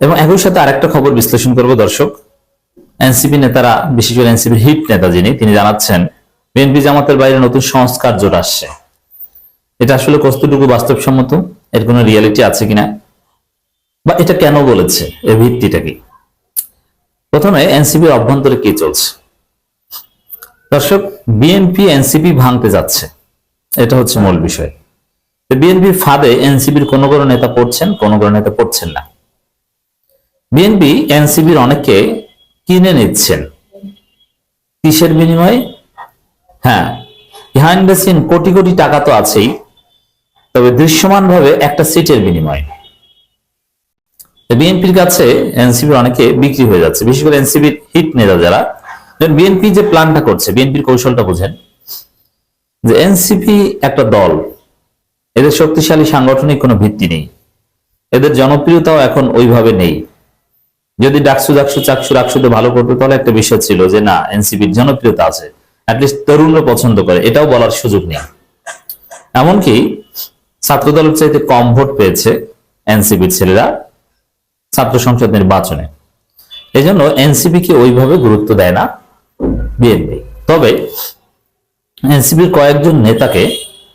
এবং একই সাথে আরেকটা খবর বিশ্লেষণ করব, দর্শক। এনসিপি নেতারা, বিশেষ করে এনসিপির হিট নেতা যিনি, তিনি জানাচ্ছেন, বিএনপি জামাতের বাইরে নতুন সংস্কার জোট আসছে। এটা আসলে কতটুকু বাস্তবসম্মত? এর কোনো রিয়ালিটি আছে কিনা? বা এটা কেন বলেছে? এর ভিত্তিটা কি? প্রথমে, এনসিপির অভ্যন্তরে কি চলছে? দর্শক, বিএনপি, এনসিপি ভাঙতে যাচ্ছে। এটা হচ্ছে মূল বিষয়। বিএনপির ফাঁদে এনসিপির কোন কোন নেতা পড়ছেন, কোন কোন নেতা পড়ছেন না। বিএনপি এনসিপির অনেককে কিনে নিচ্ছেন। কিসের বিনিময়ে? হ্যাঁ behind the scene crore crore টাকা তো আছেই, তবে দৃশ্যমান ভাবে একটা সিটের বিনিময়ে। বিএনপির কাছে এনসিপির অনেকে বিক্রি হয়ে যাচ্ছে, বিশেষ করে এনসিপির হিট নেতা যারা। বিএনপি যে প্ল্যানটা করছে বিএনপির কৌশলটা বোঝেন। যে এনসিপি একটা দল, এদের শক্তিশালী সাংগঠনিক কোনো ভিত্তি নেই। এদের জনপ্রিয়তাও এখন ওইভাবে নেই। যদি ডাকসু ডাকসু চাকসু, রাকসুতে ভালো করতো, তাহলে একটা বিষয় ছিল যে না, এনসিপির জনপ্রিয়তা আছে। অ্যাটলিস্ট তরুণরা পছন্দ করে, এটাও বলার সুযোগ নেই। এমনকি ছাত্রদলের চাইতে কম ভোট পেয়েছে এনসিপির ছেলেরা ছাত্র সংসদ নির্বাচনে। এই জন্য এনসিপি কে ওইভাবে গুরুত্ব দেয় না বিএনপি তবে এনসিপির কয়েকজন নেতাকে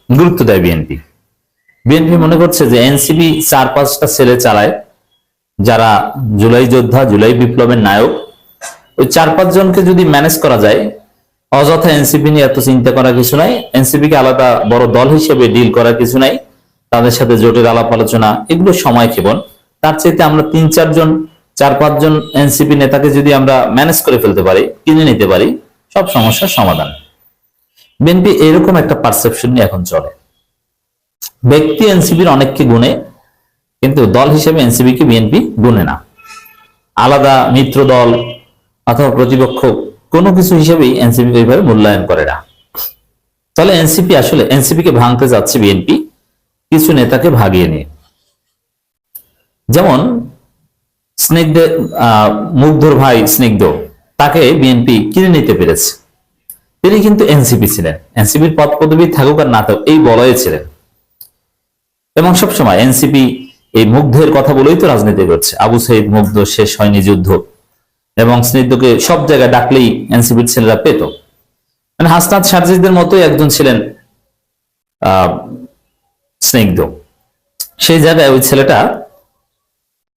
গুরুত্ব দেয় বিএনপি বিএনপি মনে করছে যে এনসিপি চার পাঁচটা ছেলে চালায় যারা জুলাই যোদ্ধা, জুলাই বিপ্লবের নায়ক, ওই চার পাঁচ জনকে যদি ম্যানেজ করা যায়, অযথা এনসিপি নিয়ে এত চিন্তা করার কিছু নাই। এনসিপি কে আলাদা বড় দল হিসেবে ডিল করার কিছু নাই। তাদের সাথে জোটের আলাপ আলোচনা, এগুলো সময় ক্ষেপণ তার চাইতে আমরা তিন চারজন চার পাঁচজন এনসিপি নেতাকে যদি আমরা ম্যানেজ করে ফেলতে পারি, কিনে নিতে পারি, সব সমস্যার সমাধান। বিএনপি এরকম একটা পারসেপশন নিয়ে এখন চলে। ব্যক্তি এনসিপির অনেককে গুণে কিন্তু দল হিসেবে এনসিপি কে বিএনপি গুনে না। আলাদা মিত্র দল অথবা প্রতিপক্ষ কোনো কিছু হিসেবেই এনসিপি ওইভাবে মূল্যায়ন করে না। তাহলে এনসিপি আসলে, এনসিপি কে ভাঙতে যাচ্ছে বিএনপি, কিছু নেতাকে ভাগিয়ে নিয়ে। যেমন স্নিগ্ধ মুগ্ধর ভাই স্নিগ্ধ, তাকে বিএনপি কিনে নিতে পেরেছে। তিনি কিন্তু এনসিপি ছিলেন। এনসিপির পদ পদবী থাকুক আর না থাকুক, এই বলয়ে ছিলেন। এবং সবসময় এনসিপি এই মুগ্ধের কথা বলেই তো রাজনীতি করছে। আবু সাইদ মুগ্ধ শেষ হয়নি যুদ্ধ। এবং স্নিগ্ধকে সব জায়গায় ডাকলেই এনসিপির ছেলেরা পেত। মানে হাসনাত সার্জিদের মতোই একজন ছিলেন, আহ, স্নিগ্ধ। সেই জায়গায় ওই ছেলেটা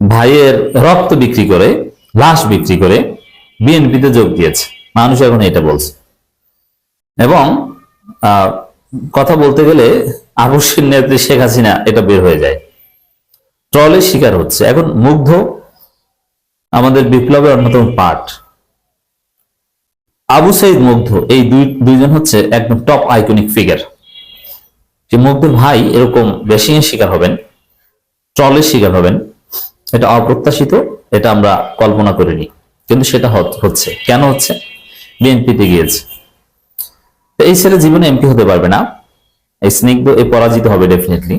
ভাইয়ের রক্ত বিক্রি করে, লাশ বিক্রি করে বিএনপিতে যোগ দিয়েছে। মানুষ এখন এটা বলছে। এবং কথা বলতে গেলে আবশ্যিক নেত্রী শেখ হাসিনা এটা বের হয়ে যায়। ট্রলের শিকার হচ্ছে। এখন মুগ্ধ আমাদের বিপ্লবের অন্যতম পার্ট আবু সাইদ মুগ্ধ, এই দুই, দুইজন হচ্ছে একদম টপ আইকনিক ফিগার যে মুগ্ধের ভাই এরকম বেশি শিকার হবেন, ট্রলের শিকার হবেন, এটা অপ্রত্যাশিত, এটা আমরা কল্পনা করিনি। কিন্তু সেটা হচ্ছে। কেন হচ্ছে? বিএনপিতে গিয়েছে। এই ছেলে জীবনে এমপি হতে পারবে না। এই স্নিগ্ধ, এ পরাজিত হবে ডেফিনেটলি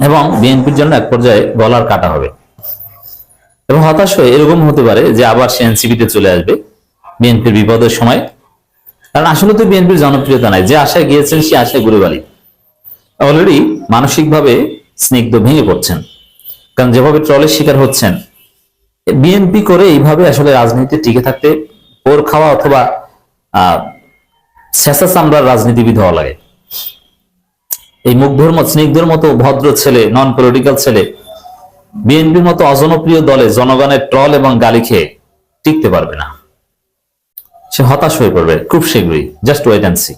এবং বিএনপির জন্য এক পর্যায়ে গলার কাটা হবে। এবং হতাশ হয়ে এরকম হতে পারে যে আবার সে এনসিপিতে চলে আসবে বিএনপির বিপদের সময়। কারণ আসলে তো বিএনপির জনপ্রিয়তা নাই। যে আশায় গিয়েছেন, সে আশায় ঘুরে বালি অলরেডি মানসিকভাবে স্নিগ্ধ ভেঙে পড়ছেন। কারণ যেভাবে ট্রলের শিকার হচ্ছেন, বিএনপি করে এইভাবে আসলে রাজনীতিতে টিকে থাকতে পোর খাওয়া অথবা, আহ শেষা চামড়ার রাজনীতিবিদ হওয়া লাগে। এই মুগ্ধর মত, স্নিগ্ধর মতো ভদ্র ছেলে নন পলিটিক্যাল ছেলে, বিএনপির মতো অজনপ্রিয় দলে জনগণের ট্রল এবং গালি খেয়ে টিকতে পারবে না। সে হতাশ হয়ে পড়বে খুব শীঘ্রই জাস্ট ওয়েট অ্যান্ড সি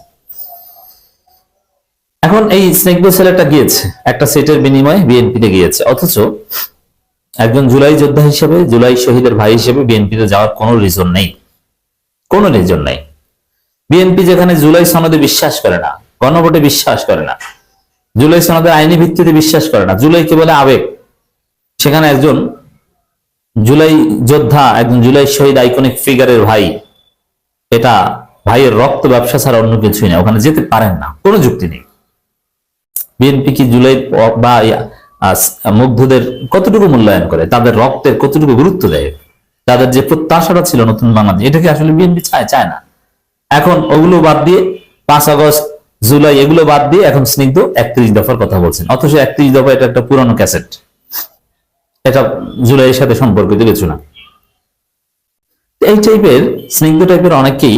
এখন এই স্নিগ্ধ ছেলেটা গিয়েছে, একটা সিটের বিনিময়ে বিএনপিতে গিয়েছে, অথচ একজন জুলাই যোদ্ধা হিসেবে, জুলাই শহীদের ভাই হিসেবে বিএনপিতে যাওয়ার কোনো রিজন নেই। কোনো রিজন নেই। বিএনপি যেখানে জুলাই সনদে বিশ্বাস করে না, গণভোটে বিশ্বাস করে না জুলাই সনদের আইনি ভিত্তিতে বিশ্বাস করে না। জুলাই কে বলে আবেগ। সেখানে একজন জুলাই যোদ্ধা, একজন জুলাই শহীদ আইকনিক ফিগারের ভাই। এটা ভাইয়ের রক্ত ব্যবসা ছাড়া অন্য কিছুই না। ওখানে যেতে পারেন না। কোনো যুক্তি নেই। বিএনপি কি জুলাই বা মুগ্ধদের কতটুকু মূল্যায়ন করে? তাদের রক্তের কতটুকু গুরুত্ব দেয়? তাদের যে প্রত্যাশাটা ছিল নতুন বাংলাদেশ এটাকে আসলে বিএনপি চায় চায় না? এখন ওগুলো বাদ দিয়ে পাঁচ আগস্ট জুলাই, এগুলো বাদ দিয়ে এখন স্নিগ্ধ একত্রিশ দফার কথা বলছেন। অথচ একত্রিশ দফা এটা একটা পুরনো ক্যাসেট। এটা জুলাইয়ের সাথে সম্পর্কিত কিছু না। এই টাইপের, স্নিগ্ধ টাইপের অনেকেই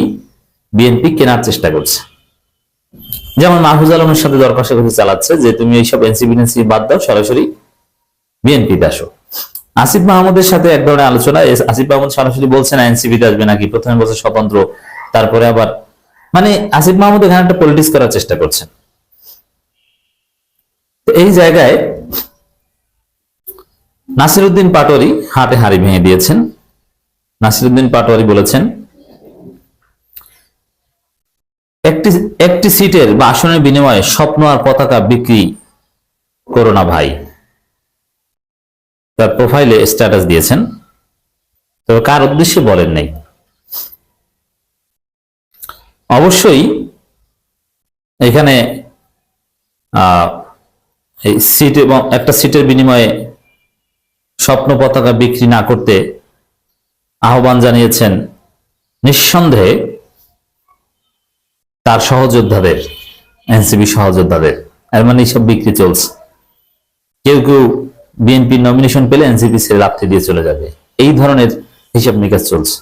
বিএনপি কেনার চেষ্টা করছে। যেমন মাহফুজ আলমের সাথে দর কষাকষি চালাচ্ছে যে, তুমি এইসব এনসিপি এনসিপি বাদ দাও, সরাসরি বিএনপিতে আসো। আসিফ মাহমুদের সাথে এক ধরনের আলোচনা আসিফ মাহমুদ সরাসরি বলছেন এনসিপিতে আসবে নাকি? প্রথমে বলছে স্বতন্ত্র, তারপরে আবার মানে আসিফ মাহমুদ এখানে একটা পলিটিক্স করার চেষ্টা করছেন। এই জায়গায় নাসিরুদ্দিন পাটোয়ারি হাতে হাড়ি ভেঙে দিয়েছেন। নাসিরুদ্দিন পাটোয়ারি বলেছেন, একটি একটি সিটের বা আসনের বিনিময়ে স্বপ্ন আর পতাকা বিক্রি করো না ভাই। তার প্রোফাইলে স্ট্যাটাস দিয়েছেন। তবে কার উদ্দেশ্যে বলেন নাই? অবশ্যই এখানে এই সিট এবং একটা সিটের বিনিময়ে স্বপ্ন পতাকা বিক্রি না করতে আহ্বান জানিয়েছেন নিঃসন্দেহে তার সহযোদ্ধাদের, এনসিবি সহযোদ্ধাদের। এর মানে এইসব বিক্রি চলছে। কেউ কেউ বিএনপি নমিনেশন পেলে এনসিপি ছেড়ে রাত্রি দিয়ে চলে যাবে। এই ধরনের হিসাব নিকাশ চলছে।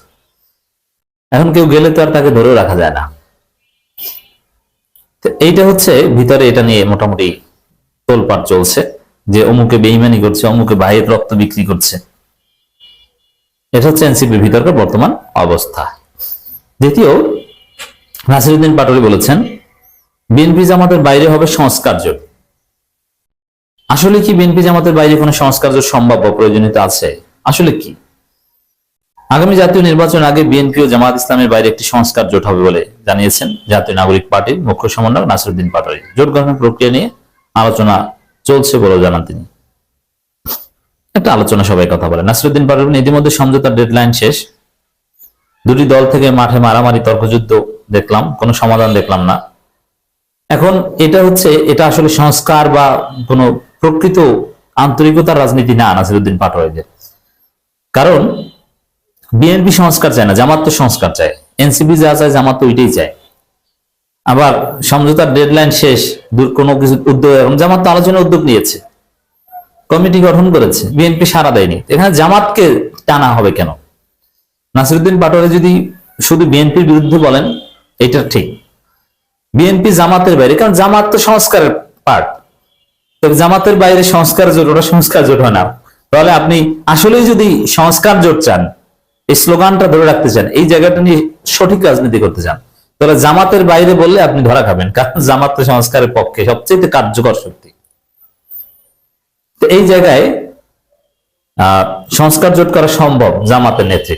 এখন কেউ গেলে তো আর তাকে ধরেও রাখা যায় না। এইটা হচ্ছে ভিতরে এটা নিয়ে মোটামুটি তোলপাট চলছে, যে অমুকে বেইমানি করছে, অমুকে ভাইয়ের রক্ত বিক্রি করছে। এটা হচ্ছে এনসিপির ভিতরকার বর্তমান অবস্থা। দ্বিতীয়, নাসিরুদ্দিন পাটোয়ারি বলেছেন, বিএনপি জামাতের বাইরে হবে সংস্কার জোট আসলে কি বিএনপি জামাতের বাইরে কোনো সংস্কার জোট সম্ভব প্রয়োজনীয়তা আছে? আসলে কি? আগামী জাতীয় নির্বাচন আগে বিএনপি ও জামাত ইসলামের বাইরে একটি সংস্কার জোট হবে বলে জানিয়েছেন জাতীয় নাগরিক পার্টির মুখ্য সমন্বয়ক নাসিরুদ্দিন পাটোয়ারি। জোট গঠনের প্রক্রিয়া নিয়ে আলোচনা চলছে বলে জানান তিনি। একটা আলোচনা সবাই কথা বলে। নাসিরুদ্দিন পাটোয়ারি ইতিমধ্যে সমঝোতার ডেডলাইন শেষ। দুটি দল থেকে মাঠে মারামারি, তর্কযুদ্ধ দেখলাম, কোনো সমাধান দেখলাম না। এখন এটা হচ্ছে, এটা আসলে সংস্কার বা কোনো প্রকৃত আন্তরিকতার রাজনীতি না নাসিরুদ্দিন পাটোয়ারিদের। কারণ বিএনপি সংস্কার চায় না, জামাত তো সংস্কার চায়। এনসিপি যা চায়, জামাত তো ওইটাই চায়। আবার সমঝোতার ডেডলাইন শেষ, দূর কোনো কিছু উদ্যোগ জামাত তো আলোচনা উদ্যোগ নিয়েছে। কমিটি গঠন করেছে, বিএনপি সারা দেয়নি। এখানে জামাতকে টানা হবে কেন? নাসিরুদ্দিন পাটোয়ারি যদি শুধু বিএনপির বিরুদ্ধে বলেন, এটা ঠিক। বিএনপি জামাতের বাইরে, কারণ জামাত তো সংস্কারের পার্ট তবে জামাতের বাইরে সংস্কার জোট, ওটা সংস্কার জোট হয় না। তাহলে আপনি আসলেই যদি সংস্কার জোট চান এই স্লোগানটা ধরে রাখতে চান, এই জায়গাটা নিয়ে সঠিক রাজনীতি করতে চান। তাহলে জামাতের বাইরে বললে আপনি ধরা খাবেন, কারণ জামাত সংস্কারের পক্ষে সবচেয়ে কার্যকর শক্তি। তো এই জায়গায় সংস্কার জোট করা সম্ভব জামাতের নেতৃত্বে।